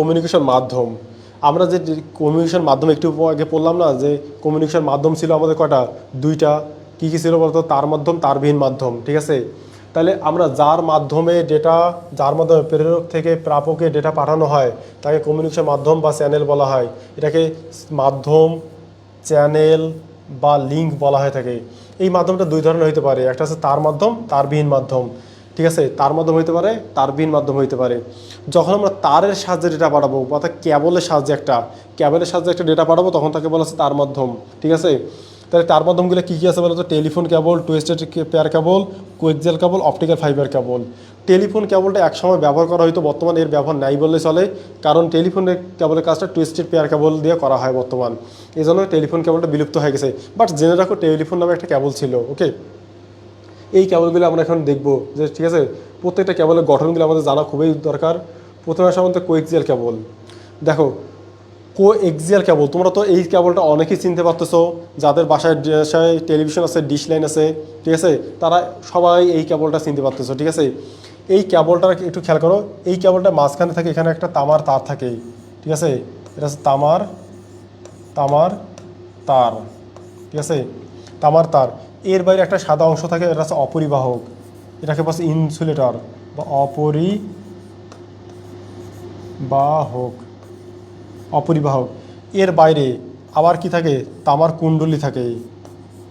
Communication মাধ্যম। আমরা যে কমিউনিকেশন মাধ্যম একটু আগে পড়লাম না, যে কমিউনিকেশন মাধ্যম ছিল আমাদের কটা দুইটা। কী কী ছিল বলতো? তার মাধ্যম তারবিহীন মাধ্যম, ঠিক আছে? তাহলে আমরা যার মাধ্যমে ডেটা যার মাধ্যমে প্রেরক থেকে প্রাপকে ডেটা পাঠানো হয়, তাকে কমিউনিকেশন মাধ্যম বা চ্যানেল বলা হয়। এটাকে মাধ্যম চ্যানেল বা লিঙ্ক বলা হয়ে থাকে। এই মাধ্যমটা দুই ধরনের হতে পারে। একটা হচ্ছে তার মাধ্যম তারবিহীন মাধ্যম। ঠিক আছে? তার মাধ্যম হইতে পারে তারবিহীন মাধ্যম হইতে পারে। যখন আমরা তারের সাহায্যে ডেটা পাঠাবো অর্থাৎ ক্যাবলের সাহায্যে একটা ক্যাবলের সাহায্যে একটা ডেটা পাঠাবো, তখন তাকে বলা হচ্ছে তার মাধ্যম। ঠিক আছে? তাহলে তার মাধ্যমগুলো কী কী আছে বলতো? Telephone cable twisted pair cable coaxial cable optical fibre cable telephone কেবলটা একসময় ব্যবহার করা হয়তো বর্তমানে এর ব্যবহার নাই বললে চলে, কারণ টেলিফোনের কেবলের কাজটা টুয়েস্টেড পেয়ার কেবল দিয়ে করা হয় বর্তমান। এই জন্য টেলিফোন কেবলটা বিলুপ্ত হয়ে গেছে। বাট জেনে রাখো, টেলিফোন নামে একটা কেবল ছিল ওকে এই কেবলগুলো আমরা এখন দেখব যে, ঠিক আছে? প্রত্যেকটা কেবলের গঠনগুলো আমাদের জানা খুবই দরকার। প্রথমে আসে আমাদের কোয়েক্সিয়াল কেবল। দেখো কো এক্সিয়াল কেবল, তোমরা তো এই কেবলটা অনেকেই চিনতে পারতেছো, যাদের বাসায় বাসায় টেলিভিশন আছে ডিশ লাইন আছে, ঠিক আছে? তারা সবাই এই কেবলটা চিনতে পারতেছো, ঠিক আছে? এই কেবলটা একটু খেয়াল করো, এই কেবলটা মাঝখানে থাকে এখানে একটা তামার তার থাকে, ঠিক আছে? এটা হচ্ছে তামার তামার তার, ঠিক আছে? তামার তার। এর বাইরে একটা সাদা অংশ থাকে, এটা হচ্ছে অপরিবাহক। এটাকে বলছে ইনসুলেটর বা অপরি অপরিবাহক। অপরিবাহক। এর বাইরে আবার কি থাকে? তামার কুণ্ডলী থাকে।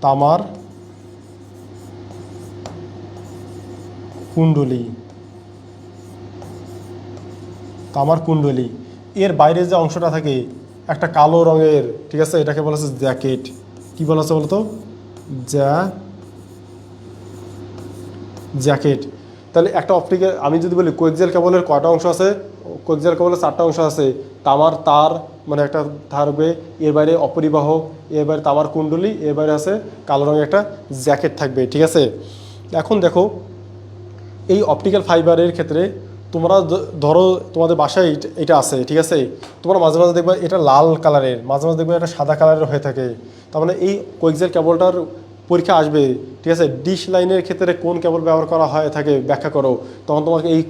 তামার কুণ্ডলী। তামার কুণ্ডলী। এর বাইরে যে অংশটা থাকে, একটা কালো রঙের, ঠিক আছে? এটাকে বলা হচ্ছে জ্যাকেট। কি বলা হচ্ছে বলতো? জ্যা জ্যাকেট। তাহলে একটা অপটিক্যাল আমি যদি বলি কোয়েকজেল কেবলের কয়টা অংশ আছে? কোয়েকজেল কেবলের চারটা অংশ আছে। তামার তার মানে একটা থাকবে এর বাইরে অপরিবাহক এর বাইরে তামার কুণ্ডলী, এর বাইরে আছে কালো রঙের একটা জ্যাকেট থাকবে, ঠিক আছে? এখন দেখো, এই অপটিক্যাল ফাইবারের ক্ষেত্রে তোমরা ধরো তোমাদের বাসায় এটা আছে, ঠিক আছে? তোমরা মাঝে মাঝে দেখবে এটা লাল কালারের, মাঝে মাঝে দেখবে এটা সাদা কালারের হয়ে থাকে। তার মানে এই কোয়েক্সেল কেবলটার পরীক্ষা আসবে, ঠিক আছে? ডিশ লাইনের ক্ষেত্রে কোন কেবল ব্যবহার করা হয় থাকে, ব্যাখ্যা করো। তখন তোমাকে এই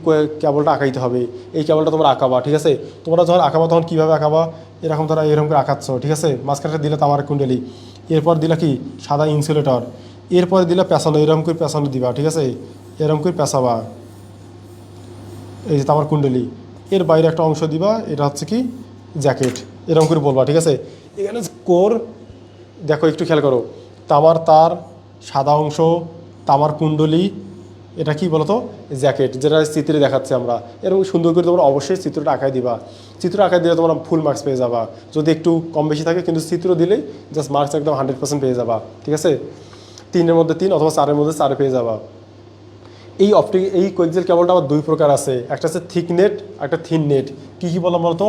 কেবলটা আঁকাইতে হবে। এই কেবলটা তোমরা আঁকাবা, ঠিক আছে? তোমরা যখন আঁকাবা তখন কীভাবে আঁকাবা? এরকম তারা এরকম করে আঁকাচ্ছ, ঠিক আছে? মাঝখানে দিলে তামার কুণ্ডলি, এরপর দিলা কি? সাদা ইনসুলেটর এরপর দিলা পেছানো এরকম করে পেছানো দিবা, ঠিক আছে? এরকম করে পেঁচাবা। এই যে তামার কুণ্ডলী, এর বাইরে একটা অংশ দিবা, এটা হচ্ছে কি? জ্যাকেট। এরকম করে বলবা, ঠিক আছে? এখানে কোর, দেখো একটু খেয়াল করো। তামার তার সাদা অংশ, তামার কুণ্ডলী, এটা কি বলতো? জ্যাকেট, যেটা চিত্রে দেখাচ্ছে আমরা। এরকম সুন্দর করে তোমরা অবশ্যই চিত্রটা আঁকায় দিবা। চিত্র আঁকায় দিলে তোমরা ফুল মার্কস পেয়ে যাবা। যদি একটু কম বেশি থাকে, কিন্তু চিত্র দিলেই জাস্ট মার্কস একদম হান্ড্রেড পার্সেন্ট পেয়ে যাবা। ঠিক আছে? তিনের মধ্যে তিন অথবা চারের মধ্যে চারে পেয়ে যাবা। এই অপটিক এই কোয়েক্সেল কেবলটা আবার দুই প্রকার আছে। একটা হচ্ছে থিক নেট একটা থিন নেট কী কী বললাম বলতো?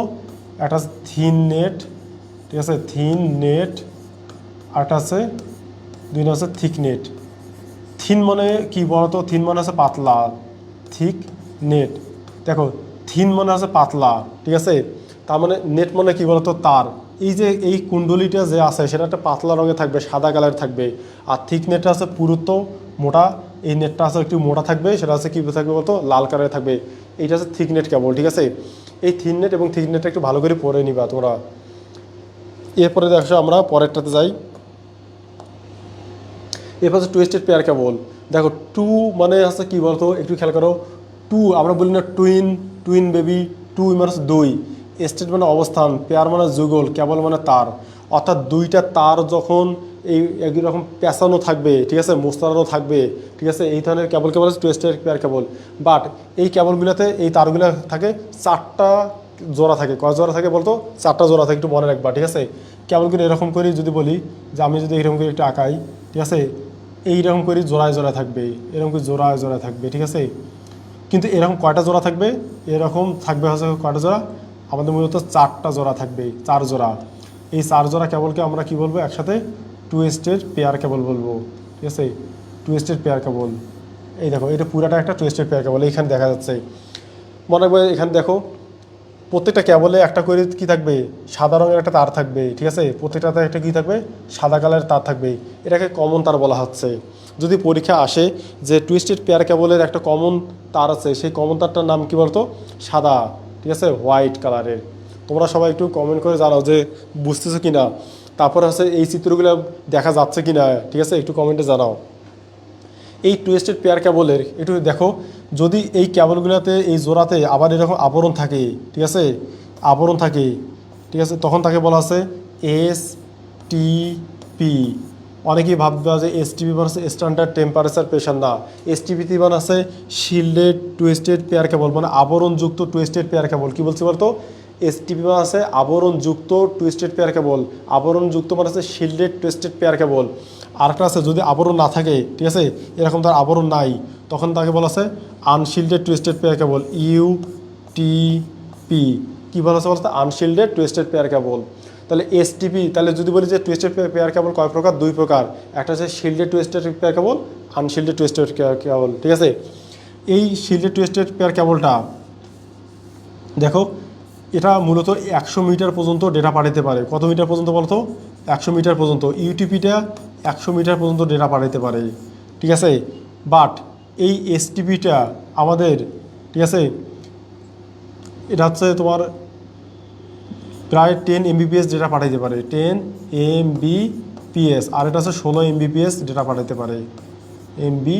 একটা হচ্ছে থিন নেট ঠিক আছে? থিন নেট আরেকটা আছে, দুই হচ্ছে থিক নেট থিন মানে কি বলতো? থিন মানে হচ্ছে পাতলা। থিক নেট দেখো থিন মানে হচ্ছে পাতলা, ঠিক আছে? তার মানে নেট মানে কি বলতো? তার। এই যে, এই কুণ্ডলিটা যে আছে, সেটা একটা পাতলা রঙে থাকবে, সাদা কালার থাকবে। আর থিক নেটটা আছে পুরুত্ব, মোটা এই নেটটা আছে একটু মোটা থাকবে, সেটা হচ্ছে কী থাকবে বলতো? লাল কালারে থাকবে। এইটা হচ্ছে থিক নেট কেবল ঠিক আছে? এই থিন নেট এবং থিক নেটটা একটু ভালো করে পরে নিবা তোমরা। এরপরে দেখো আমরা পরেরটাতে যাই। এরপর হচ্ছে টুয়েস্টেড পেয়ার কেবল দেখো টু মানে হচ্ছে কি বলতো? একটু খেয়াল করো। টু আমরা বলি না টুইন টুইন বেবি টু মানে হচ্ছে দুই। স্টেট মানে অবস্থান পেয়ার মানে যুগল কেবল মানে তার। অর্থাৎ দুইটা তার যখন এই একই রকম পেঁচানো থাকবে, ঠিক আছে? মোস্তানো থাকবে, ঠিক আছে? এই ধরনের কেবল কেবল হচ্ছে টুয়েস্টেড পেয়ার কেবল বাট এই কেবলগুলোতে এই তারগুলো থাকে, চারটা জোড়া থাকে। কয় জোড়া থাকে বলতো? চারটা জোড়া থাকে, একটু মনে রাখবা, ঠিক আছে? কেবল কেবলগুলো এরকম করে যদি বলি, যে আমি যদি এরকম করে একটু আঁকাই, ঠিক আছে? এইরকম করে জোড়ায় জোড়া থাকবে, এরকম করে জোড়ায় জোড়া থাকবে, ঠিক আছে? কিন্তু এরকম কয়টা জোড়া থাকবে? এরকম থাকবে হচ্ছে কয়টা জোড়া? আমাদের মূলত চারটা জোড়া থাকবে, চার জোড়া। এই চার জোড়া কেবলকে আমরা কি বলব একসাথে? টু স্টেট পেয়ার কেবল বলব, ঠিক আছে? Twisted pair cable. এই দেখো, এটা পুরাটা একটা টু স্টেট পেয়ার কেবল, এইখানে দেখা যাচ্ছে। মনে রাখবে এখানে দেখো, প্রত্যেকটা কেবলে একটা করে কি থাকবে? সাদা রঙের একটা তার থাকবে, ঠিক আছে? প্রত্যেকটাতে একটা কী থাকবে? সাদা কালারের তার থাকবে। এটাকে কমন তার বলা হচ্ছে। যদি পরীক্ষা আসে যে টুইস্টেড পেয়ার কেবলের একটা কমন তার আছে, সেই কমন তারটার নাম কি বলতো? সাদা, ঠিক আছে? হোয়াইট কালারের তোমরা সবাই একটু কমেন্ট করে জানাও যে বুঝতেছো কি না তারপর হচ্ছে এই চিত্রগুলো দেখা যাচ্ছে কি না ঠিক আছে? একটু কমেন্টে জানাও। এই টুয়েস্টেড পেয়ার ক্যাবলের একটু দেখো, যদি এই ক্যাবলগুলোতে এই জোড়াতে আবার এরকম আবরণ থাকে, ঠিক আছে? আবরণ থাকে, ঠিক আছে? তখন তাকে বলা আছে এস টি পি অনেকেই ভাববে যে এস টিপি মানে হচ্ছে স্ট্যান্ডার্ড টেম্পারেচার প্রেশার না। এস টিপিতে মানে আছে শিল্ডেড টুয়েস্টেড পেয়ার কেবল মানে আবরণযুক্ত টুয়েস্টেড পেয়ার কেবল কী বলছি বলতো? এস টিপি মানে আছে আবরণযুক্ত টুইস্টেড পেয়ার কেবল আবরণযুক্ত মানে আছে শিল্ডেড টুয়েস্টেড পেয়ার কেবল আরেকটা আছে, যদি আবরণ না থাকে, ঠিক আছে, এরকম তার আবরণ নাই, তখন তাকে বলা আছে unshielded twisted pair cable U T P কী বলা আছে বলতে? আনশিল্ডেড টুয়েস্টেড পেয়ার কেবল তাহলে এসটিপি তাহলে যদি বলি যে টুয়েস্টেড পেয়ার কেবল কয় প্রকার? দুই প্রকার। একটা হচ্ছে shielded twisted pair cable unshielded twisted cable ঠিক আছে? এই শিল্ডেড টুয়েস্টেড পেয়ার কেবলটা দেখো এটা মূলত একশো মিটার পর্যন্ত ডেটা পাঠাতে পারে। কত মিটার পর্যন্ত বলতো? একশো মিটার পর্যন্ত। ইউটিপিটা একশো মিটার পর্যন্ত ডেটা পাঠাতে পারে। ঠিক আছে? বাট এই এসটিপিটা আমাদের, ঠিক আছে? এটা হচ্ছে তোমার প্রায় টেন এমবিপিএস ডেটা পাঠাইতে পারে। টেন এমবিপিএস আর এটা হচ্ছে ষোলো এমবিপিএস ডেটা পাঠাইতে পারে। এমবি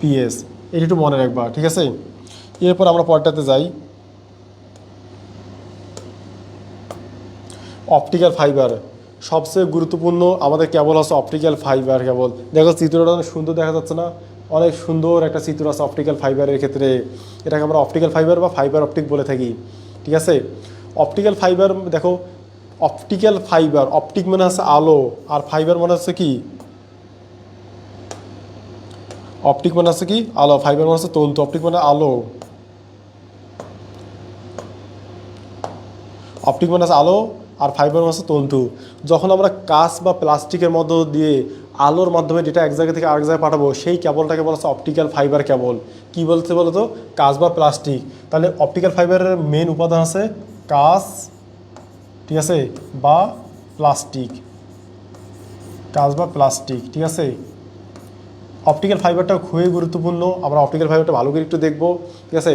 পিএস এটা একটু মনে রাখবা, ঠিক আছে? এরপর আমরা পরটাতে যাই। অপটিক্যাল ফাইবার সবচেয়ে গুরুত্বপূর্ণ আমাদের কেবল আছে অপটিক্যাল ফাইবার কেবল দেখো চিত্রটা অনেক সুন্দর দেখা যাচ্ছে না? অনেক সুন্দর একটা চিত্র আছে অপটিক্যাল ফাইবারের ক্ষেত্রে। এটাকে আমরা অপটিক্যাল ফাইবার বা ফাইবার অপটিক বলে থাকি। ঠিক আছে? অপটিক্যাল ফাইবার দেখো অপটিক্যাল ফাইবার অপটিক মানে হচ্ছে আলো, আর ফাইবার মানে হচ্ছে কি? অপটিক মানে হচ্ছে কি? আলো ফাইবার মানে হচ্ছে তন্তু অপটিক মানে আলো। অপটিক মানে হচ্ছে আলো আর ফাইবার হচ্ছে তন্তু। যখন আমরা কাঁচ বা প্লাস্টিকের মধ্য দিয়ে আলোর মাধ্যমে যেটা এক জায়গা থেকে আরেক জায়গায় পাঠাবো, সেই কেবলটাকে বলা হচ্ছে অপটিক্যাল ফাইবার কেবল কি বলতে? বলো তো কাঁচ বা প্লাস্টিক তাহলে অপটিক্যাল ফাইবারের মেন উপাদান আছে কাঁচ, ঠিক আছে? বা প্লাস্টিক কাঁচ বা প্লাস্টিক ঠিক আছে? অপটিক্যাল ফাইবারটা খুবই গুরুত্বপূর্ণ। আমরা অপটিক্যাল ফাইবারটা ভালো করে একটু দেখব, ঠিক আছে?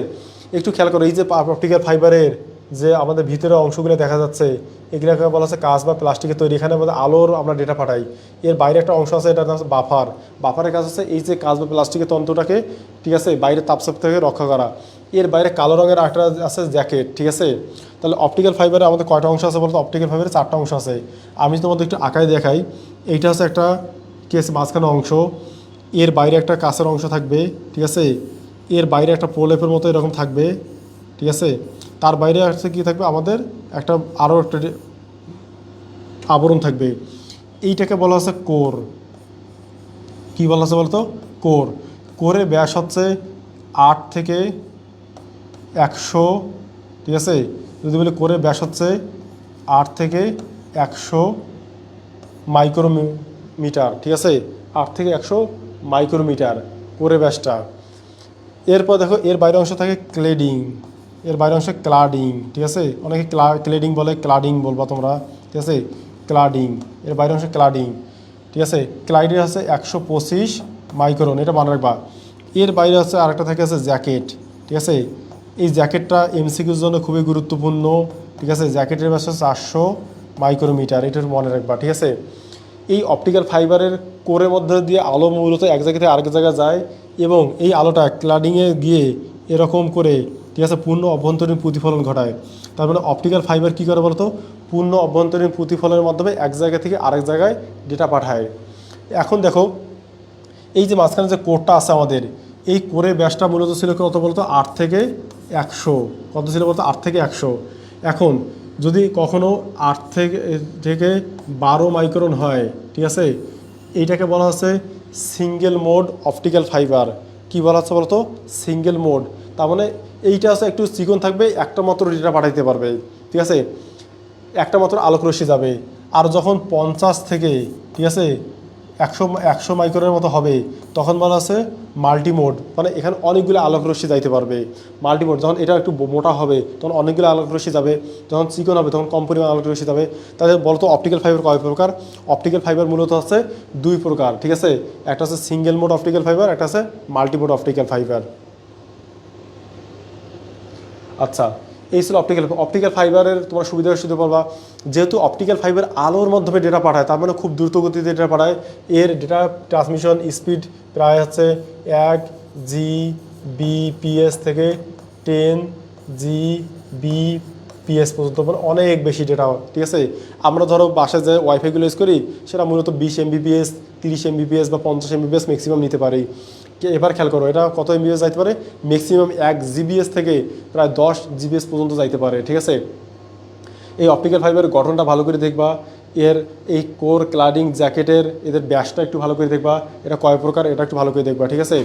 একটু খেয়াল করো, এই যে অপটিক্যাল ফাইবারের যে আমাদের ভিতরে অংশগুলো দেখা যাচ্ছে এগুলোকে বলা হচ্ছে কাঁচ বা প্লাস্টিকের তৈরি। এখানে আমাদের আলোর আমরা ডেটা পাঠাই। এর বাইরে একটা অংশ আছে এটার নাম হচ্ছে বাফার বাফারের কাজ হচ্ছে এই যে কাঁচ বা প্লাস্টিকের তন্ত্রটাকে ঠিক আছে বাইরে তাপসাপ থেকে রক্ষা করা। এর বাইরে কালো রঙের একটা আছে জ্যাকেট ঠিক আছে? তাহলে অপটিক্যাল ফাইবারে আমাদের কয়টা অংশ আছে বলতো? অপটিক্যাল ফাইবারে চারটা অংশ আছে। আমি তোমাদের একটু আঁকায় দেখাই, এইটা হচ্ছে একটা কেস মাঝখানে অংশ। এর বাইরে একটা কাঁচের অংশ থাকবে, ঠিক আছে? এর বাইরে একটা প্রলেপের মতো এরকম থাকবে, ঠিক আছে? তার বাইরে হচ্ছে কি থাকবে? আমাদের একটা আরও একটা আবরণ থাকবে। এইটাকে বলা হচ্ছে কোর। কি বলা হচ্ছে বলতো? কোর। কোরে ব্যাস হচ্ছে আট থেকে একশো, ঠিক আছে? যদি বলি কোরের ব্যাস হচ্ছে আট থেকে একশো মাইক্রোমিটার, ঠিক আছে? আট থেকে একশো মাইক্রোমিটার কোরে ব্যাসটা। এরপর দেখো, এর বাইরে অংশ থাকে ক্লেডিং। এর বাইরে অংশ ক্লাডিং ঠিক আছে? অনেকে ক্লা ক্লেডিং বলে ক্লাডিং বলবা তোমরা, ঠিক আছে? ক্লাডিং এর বাইরে অংশ ক্লাডিং ঠিক আছে? ক্লাইডিং আছে একশো পঁচিশ মাইক্রোন এটা মনে রাখবা। এর বাইরে আছে আরেকটা থাকে আছে জ্যাকেট ঠিক আছে? এই জ্যাকেটটা এমসিকিউর জন্য খুবই গুরুত্বপূর্ণ, ঠিক আছে? জ্যাকেটের ব্যাস চারশো মাইক্রোমিটার এটা মনে রাখবা, ঠিক আছে? এই অপটিক্যাল ফাইবারের কোরের মধ্যে দিয়ে আলো মূলত এক জায়গা থেকে আরেক জায়গায় যায় এবং এই আলোটা ক্লাডিংয়ে গিয়ে এরকম করে ঠিক আছে, পূর্ণ অভ্যন্তরীণ প্রতিফলন ঘটায়। তার মানে অপটিক্যাল ফাইবার কী করে বলতো? পূর্ণ অভ্যন্তরীণ প্রতিফলনের মাধ্যমে এক জায়গা থেকে আরেক জায়গায় ডেটা পাঠায়। এখন দেখো, এই যে মাঝখানে যে কোরটা আছে আমাদের, এই কোরের ব্যাসটা মূলত ছিল কত বলতো? আট থেকে একশো। কত ছিল বলতো? আট থেকে একশো। এখন যদি কখনো আট থেকে থেকে বারো মাইক্রন হয়, ঠিক আছে, এইটাকে বলা হচ্ছে সিঙ্গেল মোড অপটিক্যাল ফাইবার কি বলা হচ্ছে বলতো? সিঙ্গেল মোড তার মানে এইটা হচ্ছে একটু চিকন থাকবে, একটা মাত্র ডেটা পাঠাইতে পারবে, ঠিক আছে? একটা মাত্র আলোক রশ্মি যাবে। আর যখন পঞ্চাশ থেকে, ঠিক আছে, একশো একশো মাইক্রোনের মতো হবে, তখন বলা আছে মাল্টিমোড মানে এখানে অনেকগুলো আলোক রশ্মি যাইতে পারবে। মাল্টিমোড, যখন এটা একটু মোটা হবে, তখন অনেকগুলো আলোক রশ্মি যাবে। যখন চিকন হবে, তখন কম পরিমাণ আলোক রশ্মি যাবে। তাদের বলতো অপটিক্যাল ফাইবার কয় প্রকার? অপটিক্যাল ফাইবার মূলত হচ্ছে দুই প্রকার, ঠিক আছে? একটা আছে সিঙ্গেল মোড অপটিক্যাল ফাইবার একটা আছে মাল্টিমোড অপটিক্যাল ফাইবার আচ্ছা এই ছিল অপটিক্যাল অপটিক্যাল ফাইবারের তোমার সুবিধা সুবিধা পাবা যেহেতু অপটিক্যাল ফাইবার আলোর মাধ্যমে ডেটা পাঠায়, তার মানে খুব দ্রুত গতিতে ডেটা পাঠায়। এর ডেটা ট্রান্সমিশন স্পিড প্রায় হচ্ছে এক জি বিপিএস থেকে টেন জি বি পিএস পর্যন্ত মানে অনেক বেশি ডেটা ঠিক আছে? আমরা ধরো বাসায় যে ওয়াইফাইগুলো ইউজ করি, সেটা মূলত বিশ এমবিপিএস তিরিশ এমবিপিএস বা পঞ্চাশ এমবিপিএস ম্যাক্সিমাম নিতে পারি। এবার খেয়াল করো, এটা কত এমবিএস যাইতে পারে? ম্যাক্সিমাম এক জিবিএস থেকে প্রায় দশ জিবিএস পর্যন্ত যাইতে পারে, ঠিক আছে? এই অপটিক্যাল ফাইবারের গঠনটা ভালো করে দেখবা, এর এই কোর ক্লাডিং জ্যাকেটের এদের ব্যাসটা একটু ভালো করে দেখবা, এটা কয় প্রকার এটা একটু ভালো করে দেখবা, ঠিক আছে?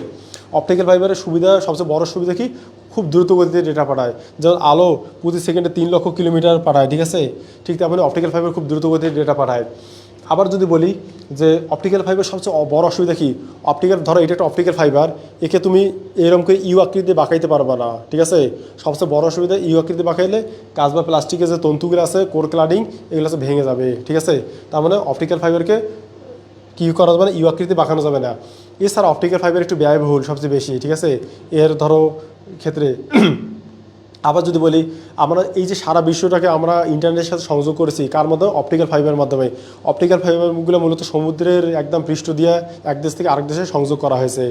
অপটিক্যাল ফাইবারের সুবিধা, সবচেয়ে বড় সুবিধা কি? খুব দ্রুত গতিতে ডেটা পাঠায়, যেমন আলো প্রতি সেকেন্ডে তিন লক্ষ কিলোমিটার পাঠায়, ঠিক আছে? ঠিক তেমনি অপটিক্যাল ফাইবার খুব দ্রুত গতিতে ডেটা পাঠায়। আবার যদি বলি যে অপটিক্যাল ফাইবার সবচেয়ে বড় অসুবিধা কি? অপটিক্যাল ধরো এটা একটা অপটিক্যাল ফাইবার একে তুমি এরকম করে ইউ আকৃতি বাঁকাইতে পারবা না, ঠিক আছে? সবচেয়ে বড় অসুবিধা ইউ আকৃতি বাঁকাইলে কাজ বা প্লাস্টিকের যে তন্তুগুলো আছে কোর ক্লাডিং এগুলো হচ্ছে ভেঙে যাবে, ঠিক আছে? তার মানে অপটিক্যাল ফাইবারকে কি করা যাবে না, ইউ আকৃতি বাঁকানো যাবে না। এছাড়া অপটিক্যাল ফাইবার একটু ব্যয়বহুল সবচেয়ে বেশি, ঠিক আছে? এর ধরো ক্ষেত্রে আবার যদি বলি, আমরা এই যে সারা বিশ্বটাকে আমরা ইন্টারনেটের সাথে সংযোগ করেছি, কার মধ্যে? অপটিক্যাল ফাইবারের মাধ্যমে। অপটিক্যাল ফাইবারগুলো মূলত সমুদ্রের একদম পৃষ্ঠ দিয়ে এক দেশ থেকে আরেক দেশে সংযোগ করা হয়েছে।